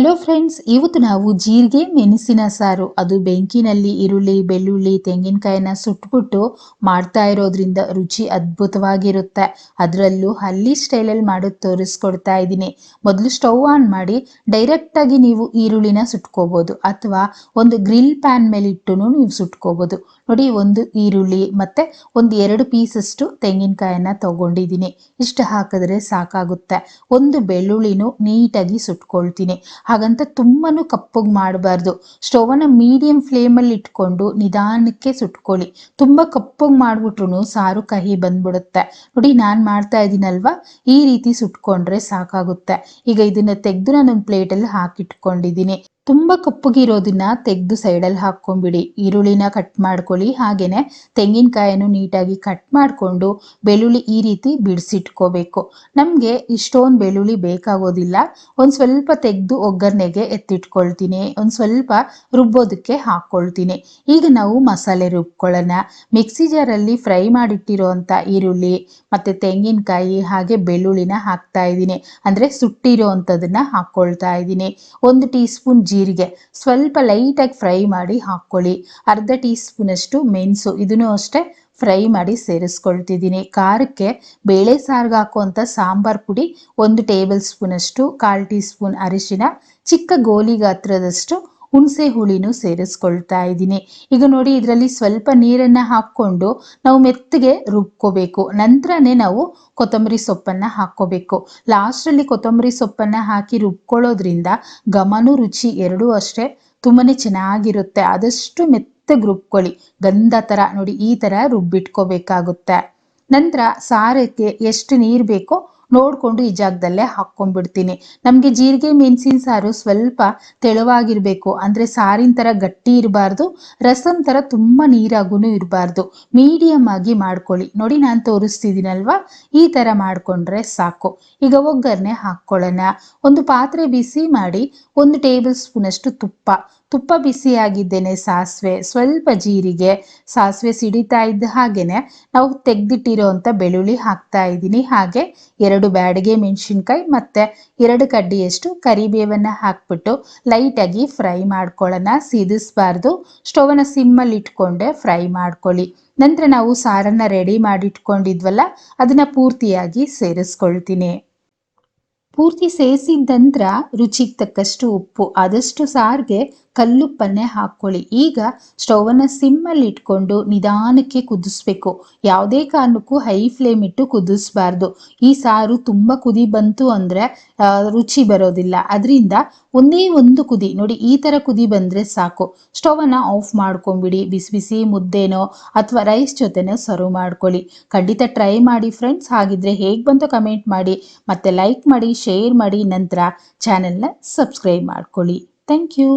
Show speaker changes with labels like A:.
A: Hello friends ಇವತ್ತು ನಾವು ಜೀರಿಗೆ, ಮೆಣಸಿನ ಸಾರು, ಅದು ಬೆಂಕಿನಲ್ಲಿ ಈರುಳ್ಳಿ, ಬೆಳ್ಳುಳ್ಳಿ, ತೆಂಗಿನಕಾಯಿನ ಸುಟ್ಬಿಟ್ಟು ಮಾಡ್ತಾ ಇರೋದ್ರಿಂದ ರುಚಿ ಅದ್ಭುತವಾಗಿರುತ್ತೆ. ಅದರಲ್ಲೂ ಹಳ್ಳಿ ಸ್ಟೈಲಲ್ಲಿ ಮಾಡೋದು ತೋರಿಸ್ಕೊಡ್ತಾ ಇದ್ದೀನಿ. ಮೊದಲು ಸ್ಟವ್ ಆನ್ ಮಾಡಿ ಡೈರೆಕ್ಟಾಗಿ ನೀವು ಈರುಳ್ಳಿನ ಸುಟ್ಕೋಬೋದು, ಅಥವಾ ಒಂದು ಗ್ರಿಲ್ ಪ್ಯಾನ್ ಮೇಲೆ ಇಟ್ಟು ನೀವು ಸುಟ್ಕೋಬೋದು. ನೋಡಿ, ಒಂದು ಈರುಳ್ಳಿ ಮತ್ತೆ ಒಂದು ಎರಡು ಪೀಸಷ್ಟು ತೆಂಗಿನಕಾಯನ್ನ ತಗೊಂಡಿದ್ದೀನಿ. ಇಷ್ಟು ಹಾಕಿದ್ರೆ ಸಾಕಾಗುತ್ತೆ. ಒಂದು ಬೆಳ್ಳುಳ್ಳಿನೂ ನೀಟಾಗಿ ಸುಟ್ಕೊಳ್ತೀನಿ. ಹಾಗಂತ ತುಂಬಾನು ಕಪ್ಪಗೆ ಮಾಡಬಾರ್ದು. ಸ್ಟೋವನ್ನ ಮೀಡಿಯಂ ಫ್ಲೇಮಲ್ಲಿ ಇಟ್ಕೊಂಡು ನಿಧಾನಕ್ಕೆ ಸುಟ್ಕೊಳ್ಳಿ. ತುಂಬ ಕಪ್ಪಗೆ ಮಾಡಿಬಿಟ್ರು ಸಾರು ಕಹಿ ಬಂದ್ಬಿಡುತ್ತೆ. ನೋಡಿ ನಾನು ಮಾಡ್ತಾ ಇದ್ದೀನಲ್ವಾ ಈ ರೀತಿ ಸುಟ್ಕೊಂಡ್ರೆ ಸಾಕಾಗುತ್ತೆ. ಈಗ ಇದನ್ನ ತೆಗೆದು ನಾನು ಒಂದು ಪ್ಲೇಟಲ್ಲಿ ಹಾಕಿಟ್ಕೊಂಡಿದ್ದೀನಿ. ತುಂಬ ಕಪ್ಪಗಿರೋದನ್ನ ತೆಗೆದು ಸೈಡಲ್ಲಿ ಹಾಕ್ಕೊಂಬಿಡಿ. ಈರುಳ್ಳಿನ ಕಟ್ ಮಾಡ್ಕೊಳ್ಳಿ. ಹಾಗೆಯೇ ತೆಂಗಿನಕಾಯನ್ನು ನೀಟಾಗಿ ಕಟ್ ಮಾಡಿಕೊಂಡು ಬೆಳ್ಳುಳ್ಳಿ ಈ ರೀತಿ ಬಿಡಿಸಿಟ್ಕೋಬೇಕು. ನಮಗೆ ಇಷ್ಟೊಂದು ಬೆಳ್ಳುಳ್ಳಿ ಬೇಕಾಗೋದಿಲ್ಲ. ಒಂದು ಸ್ವಲ್ಪ ತೆಗೆದು ಒಗ್ಗರಣೆಗೆ ಎತ್ತಿಟ್ಕೊಳ್ತೀನಿ. ಒಂದು ಸ್ವಲ್ಪ ರುಬ್ಬೋದಕ್ಕೆ ಹಾಕ್ಕೊಳ್ತೀನಿ. ಈಗ ನಾವು ಮಸಾಲೆ ರುಬ್ಕೊಳ್ಳೋಣ. ಮಿಕ್ಸಿ ಜಾರಲ್ಲಿ ಫ್ರೈ ಮಾಡಿಟ್ಟಿರೋಂಥ ಈರುಳ್ಳಿ, ಮತ್ತು ತೆಂಗಿನಕಾಯಿ, ಹಾಗೆ ಬೆಳ್ಳುಳ್ಳಿನ ಹಾಕ್ತಾ ಇದ್ದೀನಿ. ಅಂದರೆ ಸುಟ್ಟಿರೋ ಹಾಕ್ಕೊಳ್ತಾ ಇದ್ದೀನಿ. ಒಂದು ಟೀ ಸ್ಪೂನ್ ಜೀರಿಗೆ. ಸ್ವಲ್ಪ ಲೈಟಾಗಿ ಫ್ರೈ ಮಾಡಿ ಹಾಕ್ಕೊಳ್ಳಿ. ಅರ್ಧ ಟೀ ಸ್ಪೂನಷ್ಟು ಮೆಣಸು. ಇದನ್ನು ಅಷ್ಟೇ ಫ್ರೈ ಮಾಡಿ ಸೇರಿಸ್ಕೊಳ್ತಿದ್ದೀನಿ. ಖಾರಕ್ಕೆ ಬೇಳೆ ಸಾರ್ಗೆ ಹಾಕುವಂಥ ಸಾಂಬಾರ್ ಪುಡಿ ಒಂದು ಟೇಬಲ್ ಸ್ಪೂನಷ್ಟು, ಕಾಲು ಟೀ ಸ್ಪೂನ್ ಅರಿಶಿನ, ಚಿಕ್ಕ ಗೋಲಿ ಗಾತ್ರದಷ್ಟು ಹುಣಸೆ ಹುಳಿನೂ ಸೇರಿಸ್ಕೊಳ್ತಾ ಇದ್ದೀನಿ. ಈಗ ನೋಡಿ, ಇದರಲ್ಲಿ ಸ್ವಲ್ಪ ನೀರನ್ನು ಹಾಕ್ಕೊಂಡು ನಾವು ಮೆತ್ತಗೆ ರುಬ್ಕೋಬೇಕು. ನಂತರನೇ ನಾವು ಕೊತ್ತಂಬರಿ ಸೊಪ್ಪನ್ನು ಹಾಕ್ಕೋಬೇಕು. ಲಾಸ್ಟಲ್ಲಿ ಕೊತ್ತಂಬರಿ ಸೊಪ್ಪನ್ನು ಹಾಕಿ ರುಬ್ಕೊಳ್ಳೋದ್ರಿಂದ ಘಮನೂ ರುಚಿ ಎರಡೂ ಅಷ್ಟೇ ತುಂಬಾ ಚೆನ್ನಾಗಿರುತ್ತೆ. ಆದಷ್ಟು ಮೆತ್ತಗೆ ರುಬ್ಕೊಳ್ಳಿ. ಗಂಧ ಥರ ನೋಡಿ, ಈ ಥರ ರುಬ್ಬಿಟ್ಕೋಬೇಕಾಗುತ್ತೆ. ನಂತರ ಸಾರಕ್ಕೆ ಎಷ್ಟು ನೀರು ಬೇಕೋ ನೋಡಿಕೊಂಡು ಈ ಜಾಗದಲ್ಲೇ ಹಾಕ್ಕೊಂಡ್ಬಿಡ್ತೀನಿ. ನಮಗೆ ಜೀರಿಗೆ ಮೆಣಸಿನ ಸಾರು ಸ್ವಲ್ಪ ತೆಳುವಾಗಿರಬೇಕು. ಅಂದರೆ ಸಾರಿನ ಥರ ಗಟ್ಟಿ ಇರಬಾರ್ದು, ರಸಂ ಥರ ತುಂಬ ನೀರಾಗೂ ಇರಬಾರ್ದು. ಮೀಡಿಯಮ್ ಆಗಿ ಮಾಡ್ಕೊಳ್ಳಿ. ನೋಡಿ ನಾನು ತೋರಿಸ್ತಿದ್ದೀನಲ್ವಾ? ಈ ಥರ ಮಾಡಿಕೊಂಡ್ರೆ ಸಾಕು. ಈಗ ಒಗ್ಗರಣೆ ಹಾಕ್ಕೊಳ್ಳೋಣ. ಒಂದು ಪಾತ್ರೆ ಬಿಸಿ ಮಾಡಿ ಒಂದು ಟೇಬಲ್ ಸ್ಪೂನಷ್ಟು ತುಪ್ಪ. ತುಪ್ಪ ಬಿಸಿಯಾಗಿದ್ದೇನೆ ಸಾಸಿವೆ. ಸ್ವಲ್ಪ ಜೀರಿಗೆ, ಸಾಸಿವೆ ಸಿಡಿತಾ ಇದ್ದ ಹಾಗೇನೆ ನಾವು ತೆಗೆದಿಟ್ಟಿರೋ ಅಂಥ ಬೆಳ್ಳುಳ್ಳಿ ಹಾಕ್ತಾ ಇದ್ದೀನಿ. ಹಾಗೆ ಎರಡು ಬ್ಯಾಡಿಗೆ ಮೆಣಸಿನ್ಕಾಯಿ ಮತ್ತು ಎರಡು ಕಡ್ಡಿಯಷ್ಟು ಕರಿಬೇವನ್ನು ಹಾಕ್ಬಿಟ್ಟು ಲೈಟಾಗಿ ಫ್ರೈ ಮಾಡ್ಕೊಳ್ಳೋಣ. ಸಿದಿಸ್ಬಾರ್ದು. ಸ್ಟೋವನ್ನ ಸಿಮ್ಮಲ್ಲಿ ಇಟ್ಕೊಂಡೆ ಫ್ರೈ ಮಾಡ್ಕೊಳ್ಳಿ. ನಂತರ ನಾವು ಸಾರನ್ನು ರೆಡಿ ಮಾಡಿಟ್ಕೊಂಡಿದ್ವಲ್ಲ, ಅದನ್ನು ಪೂರ್ತಿಯಾಗಿ ಸೇರಿಸ್ಕೊಳ್ತೀನಿ. ಪೂರ್ತಿ ಸೇರಿಸಿದ ನಂತರ ರುಚಿಗೆ ತಕ್ಕಷ್ಟು ಉಪ್ಪು, ಆದಷ್ಟು ಸಾರಿಗೆ ಕಲ್ಲುಪ್ಪನ್ನೇ ಹಾಕ್ಕೊಳ್ಳಿ. ಈಗ ಸ್ಟೌವನ್ನು ಸಿಮ್ಮಲ್ಲಿ ಇಟ್ಕೊಂಡು ನಿಧಾನಕ್ಕೆ ಕುದಿಸ್ಬೇಕು. ಯಾವುದೇ ಕಾರಣಕ್ಕೂ ಹೈ ಫ್ಲೇಮ್ ಇಟ್ಟು ಕುದಿಸ್ಬಾರ್ದು. ಈ ಸಾರು ತುಂಬ ಕುದಿ ಬಂತು ಅಂದರೆ ರುಚಿ ಬರೋದಿಲ್ಲ. ಅದರಿಂದ ಒಂದೇ ಒಂದು ಕುದಿ, ನೋಡಿ ಈ ಥರ ಕುದಿ ಬಂದರೆ ಸಾಕು. ಸ್ಟೌವನ್ನು ಆಫ್ ಮಾಡ್ಕೊಂಬಿಡಿ ಬಿಸಿ ಬಿಸಿ ಮುದ್ದೆನೋ ಅಥವಾ ರೈಸ್ ಜೊತೆನೋ ಸರ್ವ್ ಮಾಡ್ಕೊಳ್ಳಿ. ಖಂಡಿತ ಟ್ರೈ ಮಾಡಿ ಫ್ರೆಂಡ್ಸ್. ಹಾಗಿದ್ರೆ ಹೇಗೆ ಬಂತು ಕಮೆಂಟ್ ಮಾಡಿ. ಮತ್ತೆ ಲೈಕ್ ಮಾಡಿ ಶೇರ್ ಮಾಡಿ ನಂತರ ಚಾನೆಲ್ನ ಸಬ್ಸ್ಕ್ರೈಬ್ ಮಾಡ್ಕೊಳ್ಳಿ. Thank you